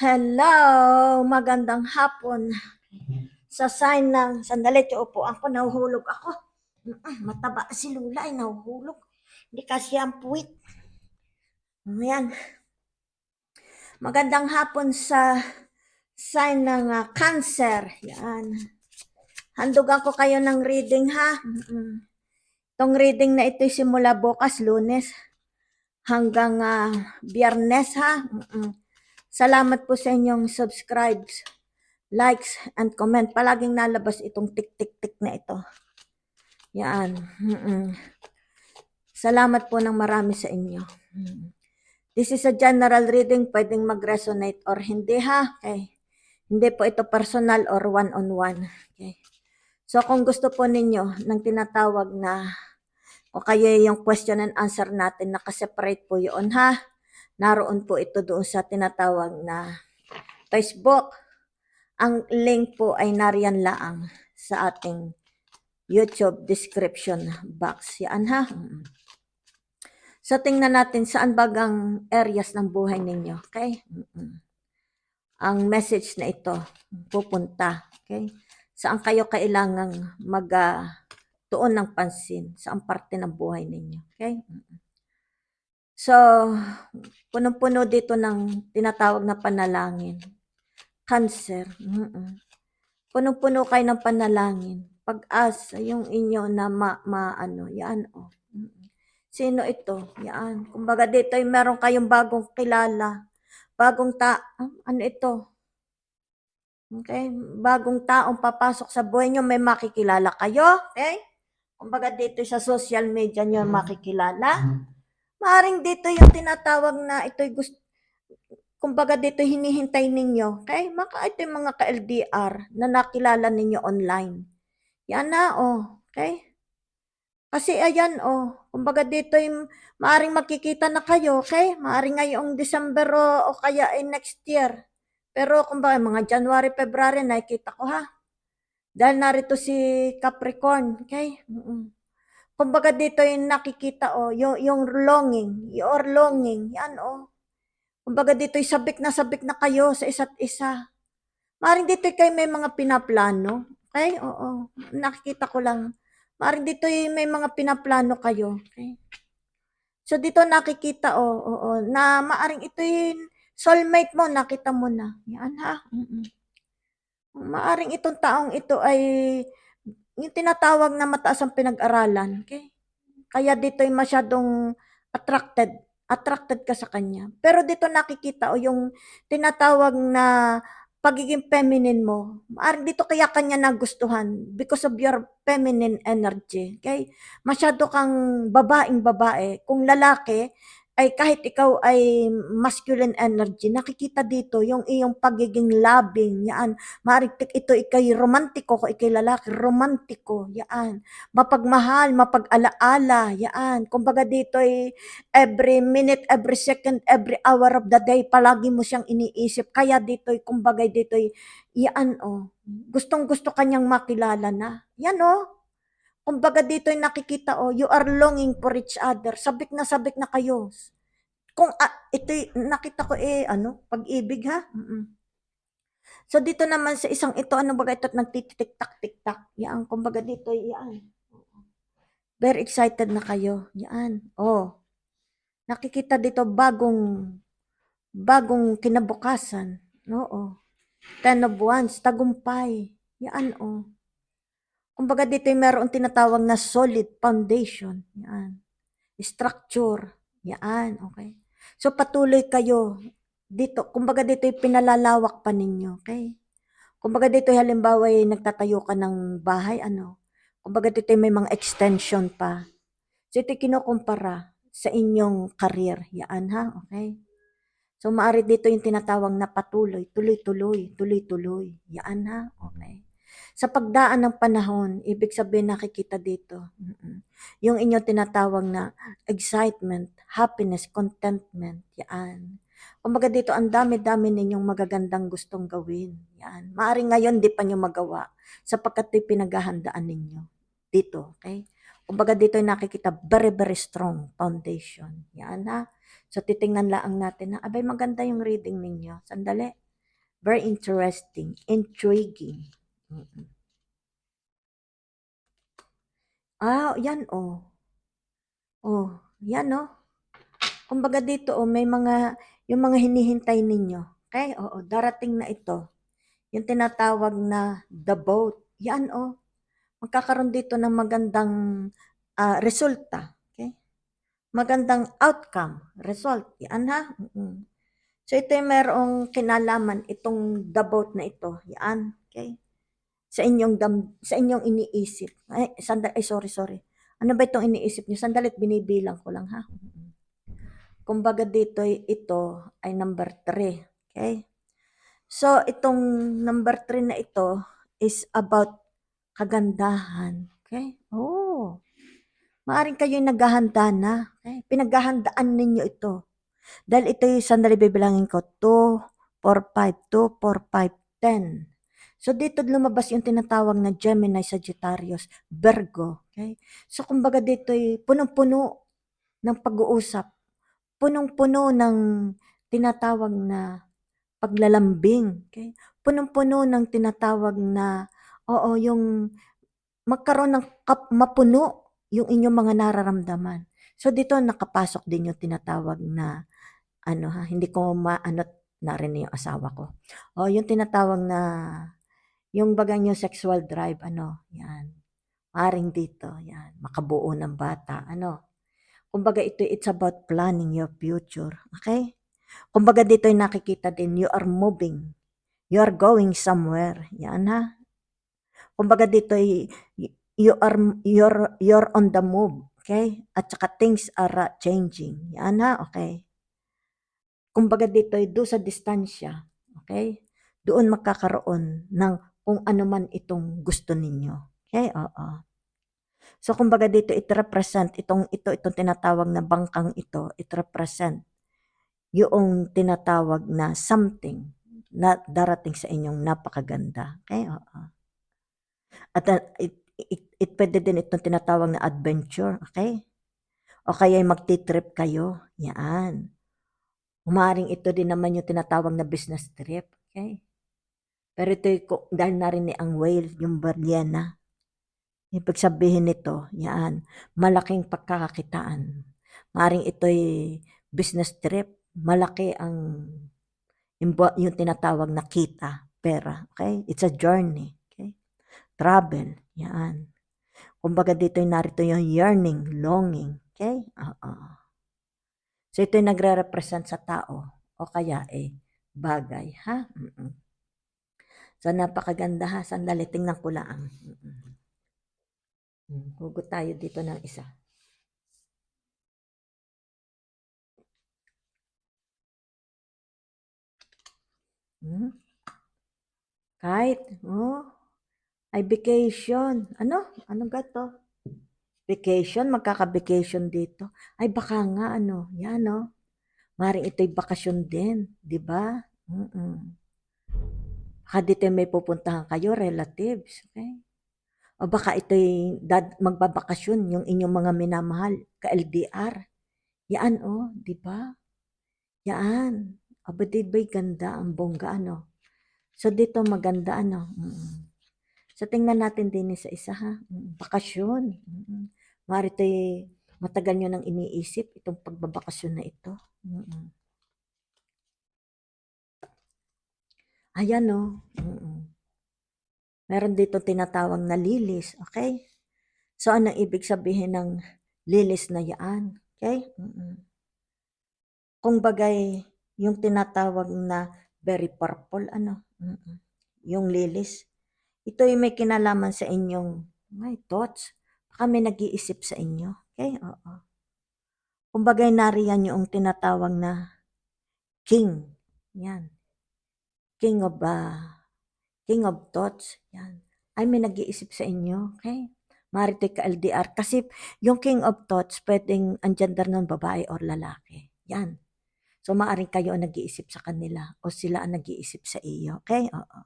Hello! Magandang hapon. Sa sign ng, sandali, upuan ko, nahuhulog ako. Mataba si Lula ay nahuhulog. Hindi kasi ang puwit. Ayan. Magandang hapon sa sign ng ah, cancer. Yan. Handugan ko kayo ng reading ha. Mm-mm. Itong reading na ito simula bukas, lunes, hanggang ah, biyernes ha. Mm-mm. Salamat po sa inyong subscribes, likes, and comment. Palaging nalabas itong tik-tik-tik na ito. Yan. Mm-mm. Salamat po ng marami sa inyo. This is a general reading, pwedeng mag-resonate or hindi ha. Okay. Hindi po ito personal or one-on-one. Okay. So kung gusto po ninyo ng tinatawag na o kaya yung question and answer natin, nakaseparate po yun ha. Naroon po ito doon sa tinatawag na Facebook. Ang link po ay nariyan laang sa ating YouTube description box. Yan ha. So tingnan natin saan bagang areas ng buhay ninyo. Okay? Ang message na ito pupunta. Okay? Saan kayo kailangang mag ah, tuon ng pansin? Saan parte ng buhay ninyo? Okay? So, punong-puno dito ng tinatawag na panalangin. Cancer. Mm-mm. Punong-puno kayo ng panalangin. Pag-asa, yung inyo na ma, ma ano, yan o. Mm-mm. Sino ito? Yan. Kumbaga dito ay meron kayong bagong kilala. Bagong ta, ah, ano ito? Okay? Bagong taong papasok sa buhay nyo, may makikilala kayo. Okay? Kumbaga dito sa social media nyo makikilala. Maaring dito yung tinatawag na ito'y gusto, kumbaga dito hinihintay ninyo. Okay? Maka ito yung mga ka-LDR na nakilala ninyo online. Yan na, oh. Okay? Kasi ayan, oh. Kumbaga dito yung maaring magkikita na kayo, okay? Maaring ngayong December o, o kaya ay next year. Pero kumbaga mga January, February, nakikita ko ha. Dahil narito si Capricorn, okay? Mm-mm. Kumbaga dito yung nakikita, oh, yung, yung longing, your longing, yan, oh. Kumbaga dito yung sabik na sabik na kayo sa isa't isa. Maring dito kayo may mga pinaplano, okay? Oo, nakikita ko lang. Maring dito yung may mga pinaplano kayo, okay? So dito nakikita, oh, oo, na maaring ito yung soulmate mo, nakita mo na. Yan ha. Mm-mm. Maaring itong taong ito ay yung tinatawag na mataas ang pinag-aralan. Okay? Kaya dito ay masyadong attracted. Attracted ka sa kanya. Pero dito nakikita o yung tinatawag na pagiging feminine mo. Maaring dito kaya kanya nagustuhan because of your feminine energy. Okay? Masyado kang babaeng babae. Kung lalaki, ay kahit ikaw ay masculine energy, nakikita dito yung iyong pagiging loving, yan. Maaring tik- ito ikay romantiko, kung ikay lalaki, romantiko, yan. Mapagmahal, mapag-alaala, yan. Kumbaga dito ay every minute, every second, every hour of the day, palagi mo siyang iniisip. Kaya dito kumbaga dito yan oh, gustong gusto kanyang makilala na. Yan oh, Kumbaga dito yung nakikita, oh, you are longing for each other. Sabik na sabik na kayo. Kung ah, ito nakita ko eh, ano, pag-ibig ha. Mm-mm. So dito naman sa isang ito, ano baga ito nagtitik-tak tik-tak. Yan, kumbaga dito, yan. Very excited na kayo. Yan. Oh. Nakikita dito bagong bagong kinabukasan. Oo. Ten of Wands, tagumpay. Yan, oh. Kumbaga dito yung meron tinatawag na solid foundation. Yan. Structure. Yan, okay. So patuloy kayo dito. Kumbaga dito yung pinalalawak pa ninyo, okay? Kumbaga dito halimbawa ay nagtatayo ka ng bahay, ano? Kumbaga dito may mga extension pa. So ito kinukumpara sa inyong career. Yan ha, okay? So maaari dito yung tinatawag na patuloy, tuloy-tuloy, tuloy-tuloy. Yan ha, okay? Sa pagdaan ng panahon, ibig sabihin nakikita dito, yung inyong tinatawag na excitement, happiness, contentment, yan. Kumbaga dito, ang dami-dami ninyong magagandang gustong gawin. Yan. Maaring ngayon, di pa nyo magawa sapagkat ito'y pinaghahandaan ninyo. Dito, okay? Kumbaga dito ay nakikita very, very strong foundation. Yan ha. So titingnan lang natin na, abay maganda yung reading ninyo. Sandali. Very interesting, intriguing. Ah, yan oh. Oh, yan oh. Kumbaga dito oh, may mga yung mga hinihintay ninyo. Okay? Oo, darating na ito. Yung tinatawag na the boat. Yan oh. Magkakaroon dito ng magandang ah, resulta. Okay? Magandang outcome, result. Yan ha. Mm-mm. So ito yung merong kinalaman itong the boat na ito. Yan. Okay? Sa inyong dam, sa inyong iniisip. Ay, sandali, ay sorry, sorry. Ano ba itong iniisip niyo? Sandalit binibilang ko lang ha. Kumbaga dito ito ay number 3. Okay? So itong number 3 na ito is about kagandahan. Okay? Oh. Maaring kayo naghahanda na. Okay? Pinaghahandaan ninyo ito. Dahil ito yung sandali bibilangin ko. 2, 4, 5, 2, 4, 5, 10. So dito lumabas yung tinatawag na Gemini, Sagittarius, Virgo. Okay? So kumbaga dito ay punong-puno ng pag-uusap. Punong-puno ng tinatawag na paglalambing. Okay? Punong-puno ng tinatawag na, oo, yung magkaroon ng kap, mapuno yung inyong mga nararamdaman. So dito nakapasok din yung tinatawag na ano ha, hindi ko maano narinig yung asawa ko. O yung tinatawag na yung bagang yung sexual drive, ano, yan. Maring dito, yan. Makabuo ng bata, ano. Kumbaga ito, it's about planning your future, okay? Kumbaga dito yung nakikita din, you are moving. You are going somewhere. Yan ha. Kumbaga dito, y- you are, you're, you're on the move. Okay? At saka things are uh, changing. Yan ha. Okay? Kumbaga dito, do sa distansya. Okay? Doon magkakaroon ng kung ano man itong gusto ninyo. Okay? Oo. So kumbaga dito, it represent itong ito itong tinatawag na bangkang ito, it represent yung tinatawag na something na darating sa inyong napakaganda. Okay? Oo. At uh, it, it, it pwede din itong tinatawag na adventure. Okay? O kaya magti-trip kayo. Yan. Umaring ito din naman yung tinatawag na business trip. Okay? Pero ito yung- dahil narinig ang whale, yung ballena. Ibig sabihin nito, yan, malaking pagkakakitaan. Maring ito'y business trip, malaki ang yung, tinatawag na kita, pera. Okay? It's a journey. Okay? Travel. Yan. Kumbaga dito yung narito yung yearning, longing. Okay? Oo. So ito yung nagre-represent sa tao o kaya eh bagay, ha? Mm-mm. So napakaganda ha. Sandali, tingnan ko lang. Mm-mm. Hmm, Hugot tayo dito ng isa. Hmm? Kahit, oh, ay vacation. Ano? Ano ga? Vacation, magkaka-vacation dito. Ay baka nga ano, yan oh. Maring ito'y bakasyon din, di ba? Mm-mm. Baka dito may pupuntahan kayo, relatives, okay? O baka ito'y dad, magbabakasyon yung inyong mga minamahal, ka-LDR. Yan oh, di ba? Yan. Aba, di ba'y ganda ang bongga, ano? So, dito maganda, ano? Mm. So, tingnan natin din sa isa, ha? Bakasyon. Mm. Marito matagal nyo nang iniisip itong pagbabakasyon na ito. Mm. Ayan, no? Mm. Meron dito tinatawag na lilis, okay? So, anong ibig sabihin ng lilis na yaan? Okay? Mm. Kung bagay, yung tinatawag na very purple, ano? Mm-mm. Yung lilis. Ito yung may kinalaman sa inyong my thoughts. May nag-iisip sa inyo. Okay? Oo. Kung bagay nariyan yung tinatawag na king. Yan. King of uh, king of thoughts. Yan. Ay may nag-iisip sa inyo. Okay? Marito ka LDR. Kasi yung king of thoughts, pwedeng ang gender ng babae or lalaki. Yan. So, maaring kayo ang nag-iisip sa kanila o sila ang nag-iisip sa iyo. Okay? Oo.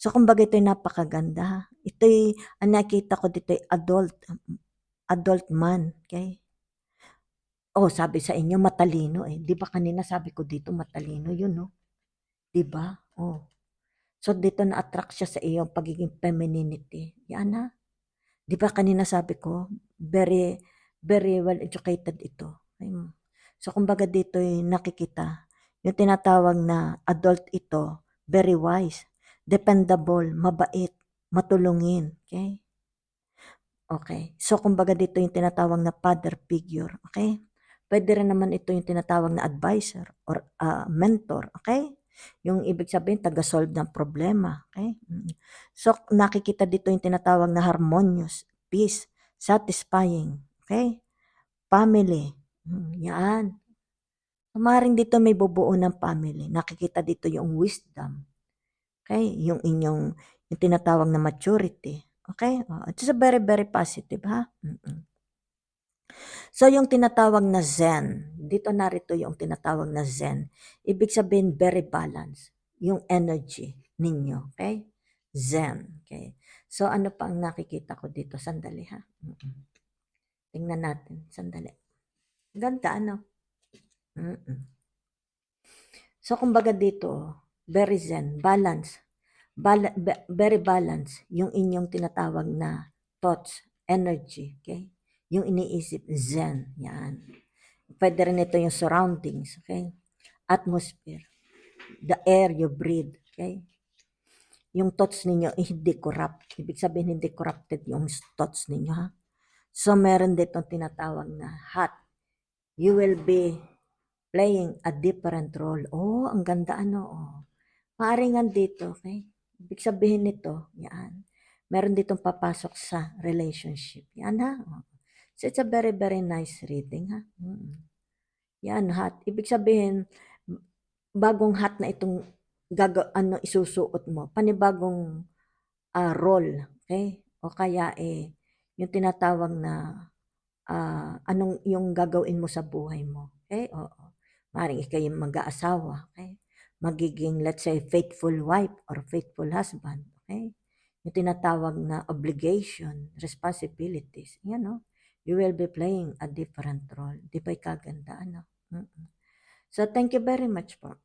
So, kumbaga ito'y napakaganda. Ito'y, ang nakita ko dito'y adult, adult man. Okay? Oh, sabi sa inyo, matalino eh. Di ba kanina sabi ko dito, matalino yun, no? Di ba? Oh. So, dito na-attract siya sa iyong pagiging femininity. Yan ha. Di ba kanina sabi ko, very, very well educated ito. So, kumbaga dito yung nakikita, yung tinatawag na adult ito, very wise, dependable, mabait, matulungin. Okay? Okay. So, kumbaga dito yung tinatawag na father figure. Okay? Pwede rin naman ito yung tinatawag na advisor or ah, mentor. Okay? Yung ibig sabihin, taga-solve ng problema. Okay? Mm. So, nakikita dito yung tinatawag na harmonious, peace, satisfying. Okay? Family. Mm, Yan. Maring dito may bubuo ng family. Nakikita dito yung wisdom. Okay? Yung inyong, yung tinatawag na maturity. Okay? Oh, it's a very, very positive, ha? So, yung tinatawag na Zen, dito narito yung tinatawag na Zen. Ibig sabihin, very balanced. Yung energy ninyo. Okay? Zen. Okay? So, ano pa ang nakikita ko dito? Sandali, ha? Tingnan natin. Sandali. Ganda, ano? Mm-mm. So, kumbaga dito, very zen, balance. Bala- be- very balance yung inyong tinatawag na thoughts, energy, okay? Yung iniisip, zen, yan. Pwede rin ito yung surroundings, okay? Atmosphere, the air you breathe, okay? Yung thoughts ninyo eh, hindi corrupt. Ibig sabihin, hindi corrupted yung thoughts ninyo, ha? So, meron dito tinatawag na hot. You will be playing a different role. Oh, ang ganda ano, oh. Maaring dito, okay? Ibig sabihin nito, yan. Meron ditong papasok sa relationship. Yan ha. Oh. So, it's a very, very nice reading ha. Mm. Yan, hot. Ibig sabihin, bagong hot na itong gaga, ano, isusuot mo. Panibagong ah, role. Okay? O kaya eh, yung tinatawag na ah, anong yung gagawin mo sa buhay mo. Okay? Oo. Maring ikaw yung mag-aasawa. Okay? Magiging, let's say, faithful wife or faithful husband. Okay? Yung tinatawag na obligation, responsibilities. Yan, no? You will be playing a different role. Di ba kaganda, ano? Mm-mm. So, thank you very much po.